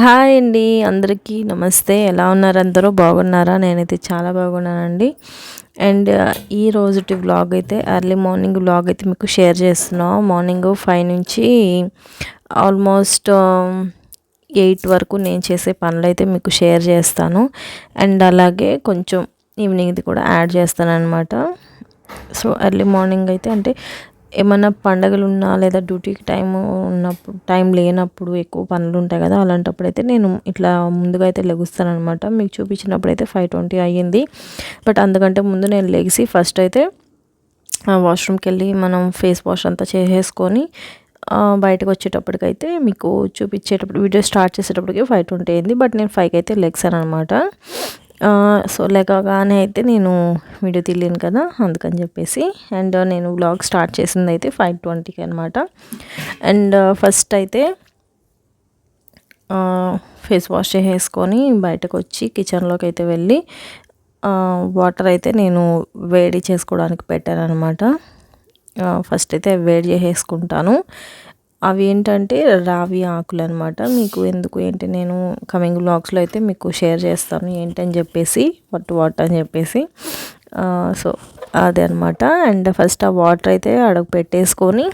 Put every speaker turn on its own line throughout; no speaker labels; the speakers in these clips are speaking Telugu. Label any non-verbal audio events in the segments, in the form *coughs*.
హాయ్ అండి అందరికీ నమస్తే. ఎలా ఉన్నారు? అందరూ బాగున్నారా? నేనైతే చాలా బాగున్నానండి. అండ్ ఈ రోజుటి వ్లాగ్ అయితే ఎర్లీ మార్నింగ్ వ్లాగ్ అయితే మీకు షేర్ చేస్తున్నాం. మార్నింగ్ ఫైవ్ నుంచి ఆల్మోస్ట్ ఎయిట్ um, వరకు నేను చేసే పనులు అయితే మీకు షేర్ చేస్తాను. అండ్ అలాగే కొంచెం ఈవినింగ్ది కూడా యాడ్ చేస్తాను అనమాట సో ఎర్లీ మార్నింగ్ అయితే అంటే ఏమన్నా పండగలు ఉన్నా లేదా డ్యూటీకి టైం ఉన్నప్పుడు టైం లేనప్పుడు ఎక్కువ పనులు ఉంటాయి కదా అలాంటప్పుడు అయితే నేను ఇట్లా ముందుగా అయితే లెగుస్తాను అనమాట మీకు చూపించినప్పుడు అయితే ఫైవ్ ట్వంటీ అయ్యింది. బట్ అందుకంటే ముందు నేను లెగిసి ఫస్ట్ అయితే వాష్రూమ్కి వెళ్ళి మనం ఫేస్ వాష్ అంతా చేసేసుకొని బయటకు వచ్చేటప్పటికైతే మీకు చూపించేటప్పుడు వీడియో స్టార్ట్ చేసేటప్పటికి ఫైవ్ ట్వంటీ అయింది బట్ నేను ఫైవ్కి అయితే లెగ్సాను అనమాట సో లేకగానే అయితే నేను వీడియో తీయలేను కదా అందుకని చెప్పేసి. అండ్ నేను బ్లాగ్ స్టార్ట్ చేసింది అయితే ఫైవ్ ట్వంటీకి అనమాట అండ్ ఫస్ట్ అయితే ఫేస్ వాష్ చేసేసుకొని బయటకు వచ్చి కిచెన్లోకి అయితే వెళ్ళి వాటర్ అయితే నేను వేడి చేసుకోవడానికి పెట్టాను అనమాట ఫస్ట్ అయితే వేడి చేసేసుకుంటాను. అవి ఏంటంటే రావి ఆకులు అనమాట మీకు ఎందుకు ఏంటి నేను కమింగ్ బ్లాగ్స్లో అయితే మీకు షేర్ చేస్తాను ఏంటని చెప్పేసి వాట్ వాట్ అని చెప్పేసి. సో అదే అనమాట అండ్ ఫస్ట్ ఆ వాటర్ అయితే అడుగు పెట్టేసుకొని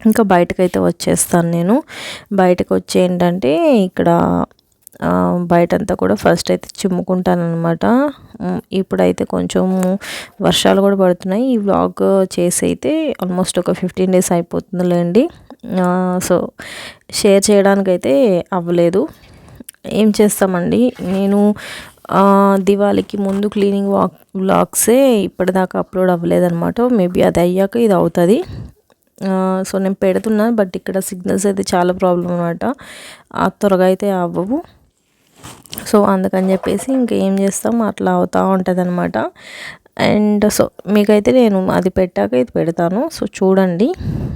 ఇంకా బయటకైతే వచ్చేస్తాను నేను. బయటకు వచ్చి ఏంటంటే ఇక్కడ బయటంతా కూడా ఫస్ట్ అయితే చిమ్ముకుంటాను అనమాట ఇప్పుడైతే కొంచెం వర్షాలు కూడా పడుతున్నాయి. ఈ వ్లాగ్ చేసి అయితే ఆల్మోస్ట్ ఒక ఫిఫ్టీన్ డేస్ అయిపోతుందిలేండి. సో షేర్ చేయడానికైతే అవ్వలేదు. ఏం చేస్తామండి? నేను దివాళీకి ముందు క్లీనింగ్ వాక్ వ్లాగ్సే ఇప్పటిదాకా అప్లోడ్ అవ్వలేదన్నమాట. మేబీ అది అయ్యాక ఇది అవుతుంది. సో నేను పెడుతున్నాను బట్ ఇక్కడ సిగ్నల్స్ అయితే చాలా ప్రాబ్లం అనమాట త్వరగా అయితే అవ్వవు. సో అందుకని చెప్పేసి ఇంకేం చేస్తాం అట్లా అవుతూ ఉంటుంది అనమాట అండ్ సో మీకైతే నేను అది పెట్టాక ఇది పెడతాను. సో చూడండి.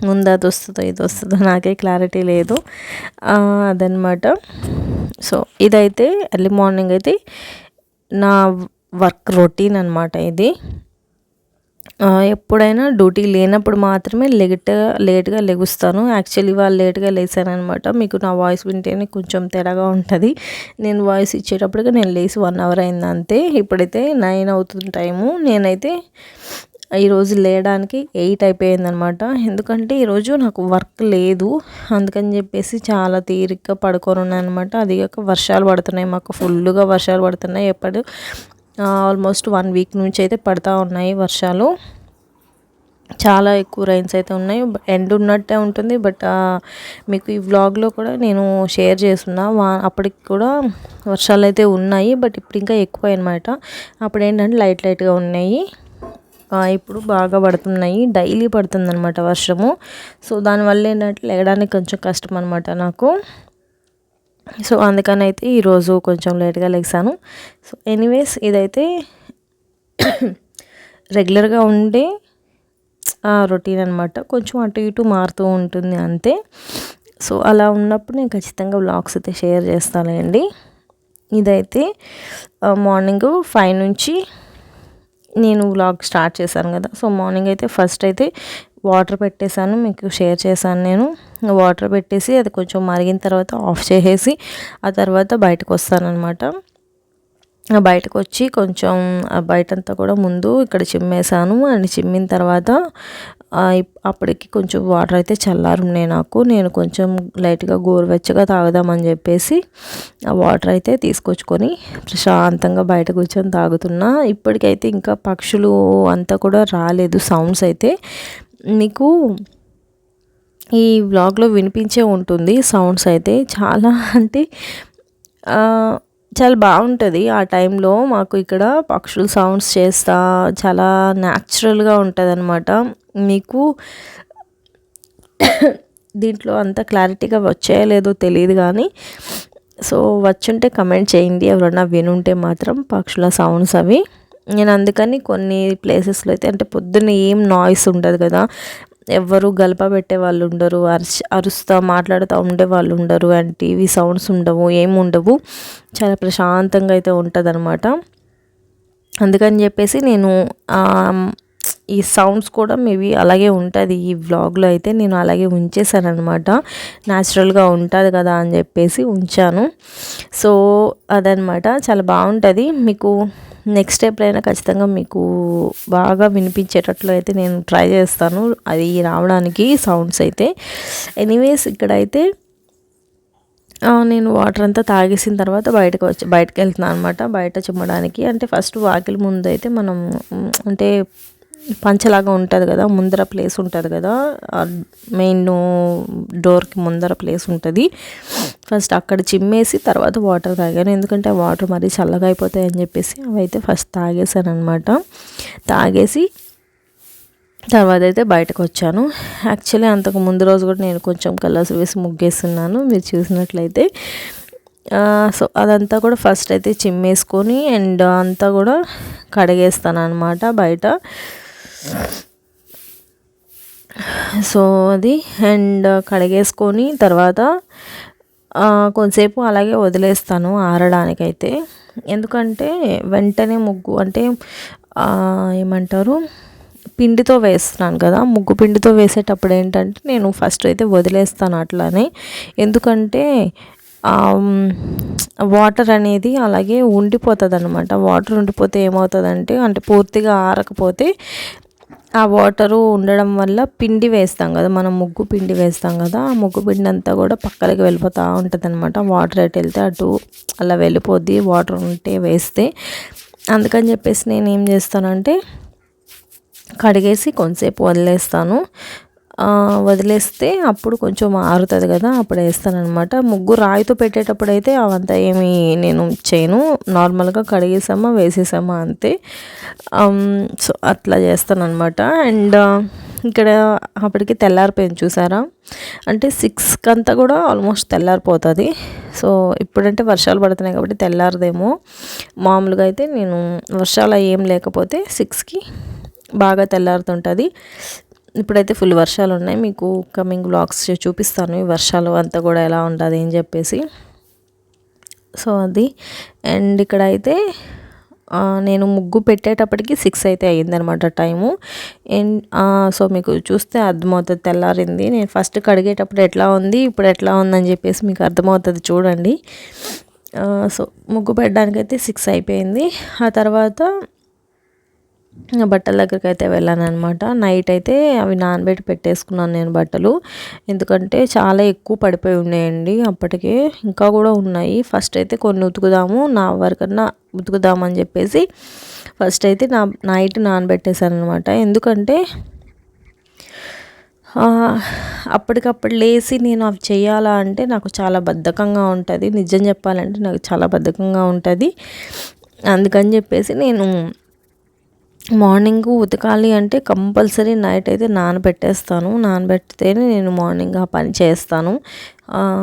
ముందు అది వస్తుందో ఇది వస్తుందో నాకే క్లారిటీ లేదు. అదనమాట సో ఇదైతే ఎర్లీ మార్నింగ్ అయితే నా వర్క్ రొటీన్ అనమాట ఇది. ఎప్పుడైనా డ్యూటీ లేనప్పుడు మాత్రమే లేట్గా లేట్గా లెగుస్తాను. యాక్చువల్లీ వాళ్ళు లేట్గా లేసానమాట మీకు నా వాయిస్ వింటేనే కొంచెం తేడాగా ఉంటుంది. నేను వాయిస్ ఇచ్చేటప్పటికి నేను లేచి వన్ అవర్ అయింది అంతే. ఇప్పుడైతే నైన్ అవుతుంది టైము. నేనైతే ఈరోజు లేయడానికి ఎయిట్ అయిపోయిందనమాట ఎందుకంటే ఈరోజు నాకు వర్క్ లేదు. అందుకని చెప్పేసి చాలా తీరిగ్గా పడుకొని అనమాట అది కాక వర్షాలు పడుతున్నాయి. మాకు ఫుల్గా వర్షాలు పడుతున్నాయి. ఎప్పుడు ఆల్మోస్ట్ వన్ వీక్ నుంచి అయితే పడతా ఉన్నాయి వర్షాలు. చాలా ఎక్కువ రైన్స్ అయితే ఉన్నాయి. ఎండ్ ఉన్నట్టే ఉంటుంది బట్ మీకు ఈ వ్లాగ్లో కూడా నేను షేర్ చేస్తున్నా. వా అప్పటికి కూడా వర్షాలు అయితే ఉన్నాయి బట్ ఇప్పుడు ఇంకా ఎక్కువ అనమాట అప్పుడు ఏంటంటే లైట్ లైట్గా ఉన్నాయి. ఇప్పుడు బాగా పడుతున్నాయి. డైలీ పడుతుంది అనమాట వర్షము. సో దానివల్ల ఏంటంటే లేగడానికి కొంచెం కష్టం అనమాట నాకు. సో అందుకని అయితే ఈరోజు కొంచెం లేట్గా లెగ్సాను సో ఎనీవేస్ ఇదైతే *coughs* రెగ్యులర్గా ఉండే రొటీన్ అనమాట కొంచెం అటు ఇటు మారుతూ ఉంటుంది అంతే. సో అలా ఉన్నప్పుడు నేను ఖచ్చితంగా బ్లాగ్స్ అయితే షేర్ చేస్తానండి ఇదైతే మార్నింగ్ ఫైవ్ నుంచి నేను వ్లాగ్ స్టార్ట్ చేశాను కదా. సో మార్నింగ్ అయితే ఫస్ట్ అయితే వాటర్ పెట్టేశాను మీకు షేర్ చేశాను నేను. వాటర్ పెట్టేసి అది కొంచెం మరిగిన తర్వాత ఆఫ్ చేసేసి ఆ తర్వాత బయటకు వస్తానమాట బయటకు వచ్చి కొంచెం బయటంతా కూడా ముందు ఇక్కడ చిమ్మేశాను. అండ్ చిమ్మిన తర్వాత అప్పటికి కొంచెం వాటర్ అయితే చల్లారున్నాయి నాకు. నేను కొంచెం లైట్గా గోరువెచ్చగా తాగుదామని చెప్పేసి ఆ వాటర్ అయితే తీసుకొచ్చుకొని ప్రశాంతంగా బయట కూర్చొని తాగుతున్నా. ఇప్పటికైతే ఇంకా పక్షులు అంతా కూడా రాలేదు సౌండ్స్ అయితే. మీకు ఈ వ్లాగ్లో వినిపించే ఉంటుంది సౌండ్స్ అయితే. చాలా అంటే చాలా బాగుంటుంది. ఆ టైంలో మాకు ఇక్కడ పక్షులు సౌండ్స్ చేస్తా చాలా న్యాచురల్గా ఉంటుంది అనమాట మీకు దీంట్లో అంత క్లారిటీగా వచ్చేయలేదో తెలియదు కానీ సో వచ్చుంటే కమెంట్ చేయండి. ఎవరన్నా వినుంటే మాత్రం పక్షుల సౌండ్స్ అవి. నేను అందుకని కొన్ని ప్లేసెస్లో అయితే అంటే పొద్దున్న ఏం నాయిస్ ఉండదు కదా. ఎవ్వరు గలప పెట్టే వాళ్ళు ఉండరు అరుచు అరుస్తా మాట్లాడుతూ ఉండే వాళ్ళు ఉండరు అండ్ టీవీ సౌండ్స్ ఉండవు ఏమి ఉండవు. చాలా ప్రశాంతంగా అయితే ఉంటుంది అనమాట అందుకని చెప్పేసి నేను ఈ సౌండ్స్ కూడా మేబీ అలాగే ఉంటుంది. ఈ వ్లాగ్లో అయితే నేను అలాగే ఉంచేసాను అనమాట న్యాచురల్గా ఉంటుంది కదా అని చెప్పేసి ఉంచాను. సో అదనమాట చాలా బాగుంటుంది. మీకు నెక్స్ట్ ఎప్పుడైనా ఖచ్చితంగా మీకు బాగా వినిపించేటట్లు అయితే నేను ట్రై చేస్తాను. అది రావడానికి సౌండ్స్ అయితే. ఎనీవేస్ ఇక్కడైతే నేను వాటర్ అంతా తాగేసిన తర్వాత బయటకు వచ్చి బయటకు వెళ్తున్నాను అనమాట. బయట చిమ్మడానికి. అంటే ఫస్ట్ వాకిలి ముందు అయితే మనం అంటే పంచలాగా ఉంటుంది కదా ముందర ప్లేస్ ఉంటుంది కదా మెయిన్ డోర్కి ముందర ప్లేస్ ఉంటుంది. ఫస్ట్ అక్కడ చిమ్మేసి తర్వాత వాటర్ తాగాను. ఎందుకంటే వాటర్ మరీ చల్లగా అయిపోతాయి అని చెప్పేసి అవి అయితే ఫస్ట్ తాగేసాను అనమాట తాగేసి తర్వాత అయితే బయటకు వచ్చాను. యాక్చువల్లీ అంతకు ముందు రోజు కూడా నేను కొంచెం కలర్స్ వేసి ముగ్గేస్తున్నాను మీరు చూసినట్లయితే. సో అదంతా కూడా ఫస్ట్ అయితే చిమ్మేసుకొని అండ్ అంతా కూడా కడిగేస్తాను అనమాట బయట. సో అది అండ్ కడిగేసుకొని తర్వాత కొంతసేపు అలాగే వదిలేస్తాను ఆరడానికైతే. ఎందుకంటే వెంటనే ముగ్గు అంటే ఏమంటారు పిండితో వేస్తున్నాను కదా ముగ్గు పిండితో వేసేటప్పుడు ఏంటంటే నేను ఫస్ట్ అయితే వదిలేస్తాను అట్లానే. ఎందుకంటే వాటర్ అనేది అలాగే ఉండిపోతుంది అనమాట వాటర్ ఉండిపోతే ఏమవుతుందంటే అంటే పూర్తిగా ఆరకపోతే ఆ వాటరు ఉండడం వల్ల పిండి వేస్తాం కదా మనం ముగ్గు పిండి వేస్తాం కదా ఆ ముగ్గు పిండి అంతా కూడా పక్కలకి వెళ్ళిపోతూ ఉంటుంది అనమాట వాటర్ అటు వెళ్తే అటు అలా వెళ్ళిపోద్ది వాటర్ ఉంటే వేస్తే. అందుకని చెప్పేసి నేను ఏం చేస్తానంటే కడిగేసి కొంతసేపు వదిలేస్తాను. వదిలేస్తే అప్పుడు కొంచెం ఆరుతుంది కదా అప్పుడు వేస్తానమాట ముగ్గు రాయితో పెట్టేటప్పుడు అయితే అవంతా ఏమి నేను చేయను. నార్మల్గా కడిగేసామా వేసేసామా అంతే. సో అట్లా చేస్తానమాట అండ్ ఇక్కడ అప్పటికి తెల్లారిపోయింది చూసారా? అంటే సిక్స్కి అంతా కూడా ఆల్మోస్ట్ తెల్లారిపోతుంది. సో ఇప్పుడంటే వర్షాలు పడుతున్నాయి కాబట్టి తెల్లారదేమో. మామూలుగా అయితే నేను వర్షాలు ఏం లేకపోతే సిక్స్కి బాగా తెల్లారుతుంటుంది. ఇప్పుడైతే ఫుల్ వర్షాలు ఉన్నాయి మీకు కమింగ్ బ్లాగ్స్ చూపిస్తాను. ఈ వర్షాలు అంతా కూడా ఎలా ఉంటుంది అని చెప్పేసి. సో అది. అండ్ ఇక్కడ అయితే నేను ముగ్గు పెట్టేటప్పటికి సిక్స్ అయితే అయ్యిందనమాట టైము. అండ్ సో మీకు చూస్తే అర్థమవుతుంది తెల్లారింది. నేను ఫస్ట్ కడిగేటప్పుడు ఎట్లా ఉంది ఇప్పుడు ఎట్లా ఉందని చెప్పేసి మీకు అర్థమవుతుంది చూడండి. సో ముగ్గు పెట్టడానికైతే సిక్స్ అయిపోయింది. ఆ తర్వాత బట్టల దగ్గరికి అయితే వెళ్ళాను అనమాట నైట్ అయితే అవి నానబెట్టి పెట్టేసుకున్నాను నేను బట్టలు. ఎందుకంటే చాలా ఎక్కువ పడిపోయి ఉన్నాయండి. అప్పటికే ఇంకా కూడా ఉన్నాయి. ఫస్ట్ అయితే కొన్ని ఉతుకుదాము నా వరకన్నా ఉతుకుదామని చెప్పేసి ఫస్ట్ అయితే నా నైట్ నానబెట్టేశాను అనమాట ఎందుకంటే అప్పటికప్పుడు లేచి నేను అవి చేయాలా అంటే నాకు చాలా బద్ధకంగా ఉంటుంది. నిజం చెప్పాలంటే నాకు చాలా బద్ధకంగా ఉంటుంది. అందుకని చెప్పేసి నేను మార్నింగ్ ఉతకాలి అంటే కంపల్సరీ నైట్ అయితే నానబెట్టేస్తాను. నానబెడితేనే నేను మార్నింగ్ ఆ పని చేస్తాను.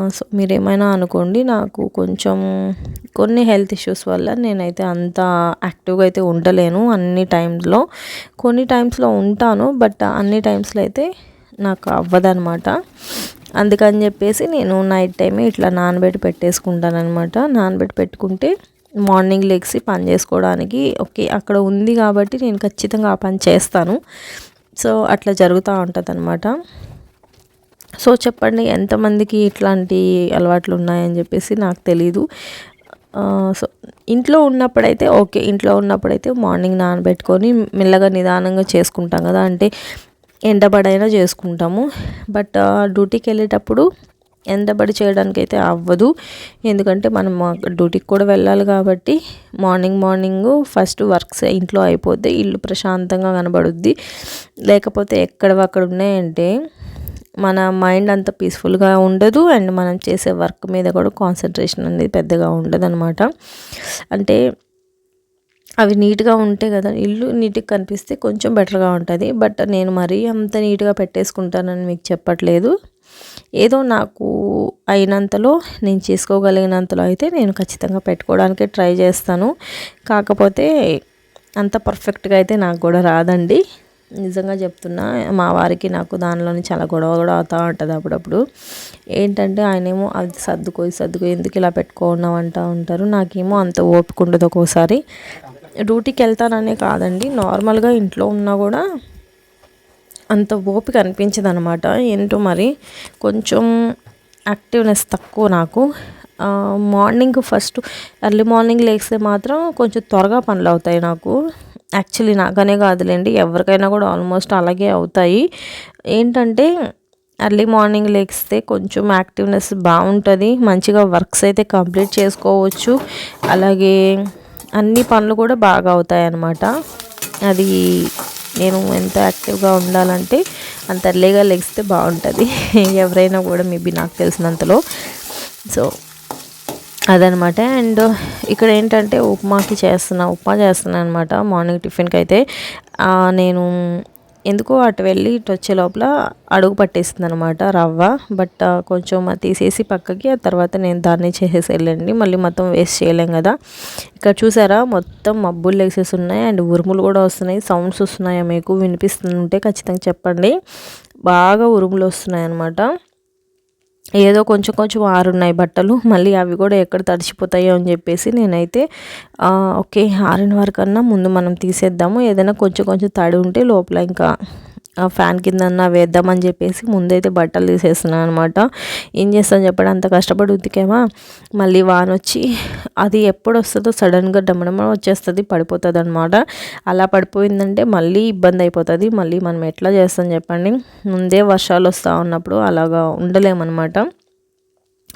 సో మీరు ఏమైనా అనుకోండి నాకు కొంచెం కొన్ని హెల్త్ ఇష్యూస్ వల్ల నేనైతే అంత యాక్టివ్గా అయితే ఉండలేను అన్ని టైమ్స్లో కొన్ని టైమ్స్లో ఉంటాను బట్ అన్ని టైమ్స్లో అయితే నాకు అవ్వదనమాట అందుకని చెప్పేసి నేను నైట్ టైమే ఇట్లా నానబెట్టి పెట్టేసుకుంటాను అనమాట నానబెట్టి పెట్టుకుంటే మార్నింగ్ లెగ్సి పని చేసుకోవడానికి. ఓకే అక్కడ ఉంది కాబట్టి నేను ఖచ్చితంగా ఆ పని చేస్తాను. సో అట్లా జరుగుతూ ఉంటుంది అనమాట సో చెప్పండి ఎంతమందికి ఇట్లాంటి అలవాట్లు ఉన్నాయని చెప్పేసి నాకు తెలీదు. సో ఇంట్లో ఉన్నప్పుడైతే ఓకే ఇంట్లో ఉన్నప్పుడైతే మార్నింగ్ నానబెట్టుకొని మెల్లగా నిదానంగా చేసుకుంటాం కదా. అంటే ఎండబడైనా చేసుకుంటాము. బట్ డ్యూటీకి వెళ్ళేటప్పుడు ఎండబడి చేయడానికి అయితే అవ్వదు. ఎందుకంటే మనం డ్యూటీకి కూడా వెళ్ళాలి కాబట్టి మార్నింగ్ మార్నింగ్ ఫస్ట్ వర్క్స్ ఇంట్లో అయిపోతే ఇల్లు ప్రశాంతంగా కనబడుద్ది. లేకపోతే ఎక్కడ అక్కడ ఉన్నాయంటే మన మైండ్ అంత పీస్ఫుల్గా ఉండదు అండ్ మనం చేసే వర్క్ మీద కూడా కాన్సన్ట్రేషన్ అనేది పెద్దగా ఉండదు అనమాట అంటే అవి నీట్గా ఉంటే కదా ఇల్లు నీట్గా కనిపిస్తే కొంచెం బెటర్గా ఉంటుంది. బట్ నేను మరీ అంత నీట్గా పెట్టేసుకుంటానని మీకు చెప్పట్లేదు. ఏదో నాకు అయినంతలో నేను చేసుకోగలిగినంతలో అయితే నేను ఖచ్చితంగా పెట్టుకోవడానికి ట్రై చేస్తాను. కాకపోతే అంత పర్ఫెక్ట్గా అయితే నాకు కూడా రాదండి. నిజంగా చెప్తున్నా మా వారికి నాకు దానిలోని చాలా గొడవ కూడా అవుతూ ఉంటుంది అప్పుడప్పుడు. ఏంటంటే ఆయనేమో అది సర్దుకో సర్దుకో ఎందుకు ఇలా పెట్టుకోన్నావు అంటూ ఉంటారు. నాకేమో అంత ఓపిక ఉండదు ఒక్కోసారి. డ్యూటీకి వెళ్తాననే కాదండి నార్మల్గా ఇంట్లో ఉన్నా కూడా అంత ఓపిక అనిపించదు అనమాట ఏంటో మరి కొంచెం యాక్టివ్నెస్ తక్కువ నాకు. మార్నింగ్ ఫస్ట్ ఎర్లీ మార్నింగ్ లేస్తే మాత్రం కొంచెం త్వరగా పనులు అవుతాయి నాకు. యాక్చువల్లీ నాకనే కాదులేండి ఎవరికైనా కూడా ఆల్మోస్ట్ అలాగే అవుతాయి. ఏంటంటే ఎర్లీ మార్నింగ్ లేస్తే కొంచెం యాక్టివ్నెస్ బాగుంటుంది మంచిగా వర్క్స్ అయితే కంప్లీట్ చేసుకోవచ్చు. అలాగే అన్ని పనులు కూడా బాగా అవుతాయి అన్నమాట అది నేను ఎంత యాక్టివ్గా ఉండాలంటే అంత ఎర్లీగా లెగిస్తే బాగుంటుంది. *laughs* ఎవరైనా కూడా మేబీ నాకు తెలిసినంతలో. సో అదనమాట. అండ్ ఇక్కడ ఏంటంటే ఉప్మాకి చేస్తున్నా ఉప్మా చేస్తున్నాను అనమాట మార్నింగ్ టిఫిన్కి అయితే నేను ఎందుకో అటు వెళ్ళి ఇటు వచ్చే లోపల అడుగు పట్టేస్తుంది అనమాట రవ్వ బట్ uh, కొంచెం తీసేసి పక్కకి ఆ తర్వాత నేను దాన్ని చేసేసి వెళ్ళండి. మళ్ళీ మొత్తం వేస్ట్ చేయలేం కదా. ఇక్కడ చూసారా? మొత్తం మబ్బులు లెగ్సెస్ ఉన్నాయి. అండ్ ఉరుములు కూడా వస్తున్నాయి. సౌండ్స్ వస్తున్నాయా మీకు? వినిపిస్తుంటే ఖచ్చితంగా చెప్పండి. బాగా ఉరుములు వస్తున్నాయి అనమాట ఏదో కొంచెం కొంచెం ఆరున్నాయి బట్టలు మళ్ళీ అవి కూడా ఎక్కడ తడిచిపోతాయో అని చెప్పేసి నేనైతే ఓకే ఆరిన వరకన్నా ముందు మనం తీసేద్దాము. ఏదైనా కొంచెం కొంచెం తడి ఉంటే లోపల ఇంకా ఫ్యాన్ కింద వేద్దామని చెప్పేసి ముందైతే బట్టలు తీసేస్తున్నాను అనమాట ఏం చేస్తాను చెప్పడం అంత కష్టపడి ఉతికేమా? మళ్ళీ వాన వచ్చి అది ఎప్పుడు వస్తుందో సడన్గా డమ్మడమ్మ వచ్చేస్తుంది పడిపోతుంది అనమాట అలా పడిపోయిందంటే మళ్ళీ ఇబ్బంది అయిపోతుంది. మళ్ళీ మనం ఎట్లా చేస్తాం చెప్పండి? ముందే వర్షాలు వస్తూ ఉన్నప్పుడు అలాగా ఉండలేమన్నమాట.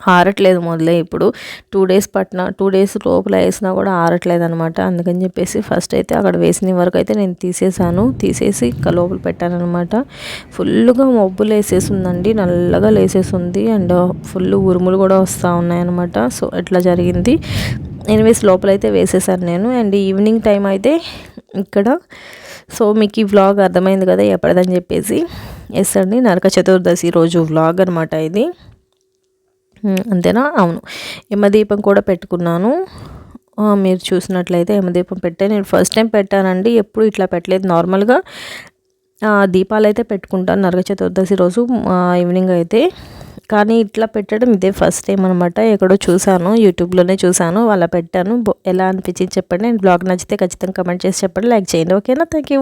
ఆరట్లేదు మొదలే ఇప్పుడు. టూ డేస్ పట్టిన టూ డేస్ లోపల వేసినా కూడా ఆరట్లేదు అనమాట అందుకని చెప్పేసి ఫస్ట్ అయితే అక్కడ వేసిన వరకు అయితే నేను తీసేసాను. తీసేసి ఇంకా లోపల పెట్టాను అనమాట ఫుల్గా మబ్బులు వేసేసిందండి. నల్లగా లేసేసి అండ్ ఫుల్ ఉరుములు కూడా వస్తూ ఉన్నాయన్నమాట. సో ఎట్లా జరిగింది? ఎనివేస్ లోపలైతే వేసేసాను నేను. అండ్ ఈవినింగ్ టైం అయితే ఇక్కడ. సో మీకు ఈ వ్లాగ్ అర్థమైంది కదా ఎప్పటిదని చెప్పేసి. ఎస్ అండి నరక చతుర్దశి రోజు వ్లాగ్ అనమాట ఇది. అంతేనా? అవును. యమదీపం కూడా పెట్టుకున్నాను. మీరు చూసినట్లయితే యమదీపం పెట్టే నేను ఫస్ట్ టైం పెట్టానండి. ఎప్పుడు ఇట్లా పెట్టలేదు. నార్మల్గా దీపాలు అయితే పెట్టుకుంటాను. నరక చతుర్దశి రోజు ఈవినింగ్ అయితే. కానీ ఇట్లా పెట్టడం ఇదే ఫస్ట్ టైం అనమాట ఎక్కడో చూశాను యూట్యూబ్లోనే చూశాను అలా పెట్టాను. ఎలా అనిపించింది చెప్పండి. నేను బ్లాగ్ నచ్చితే ఖచ్చితంగా కమెంట్ చేసి చెప్పండి. లైక్ చేయండి. ఓకేనా? Thank you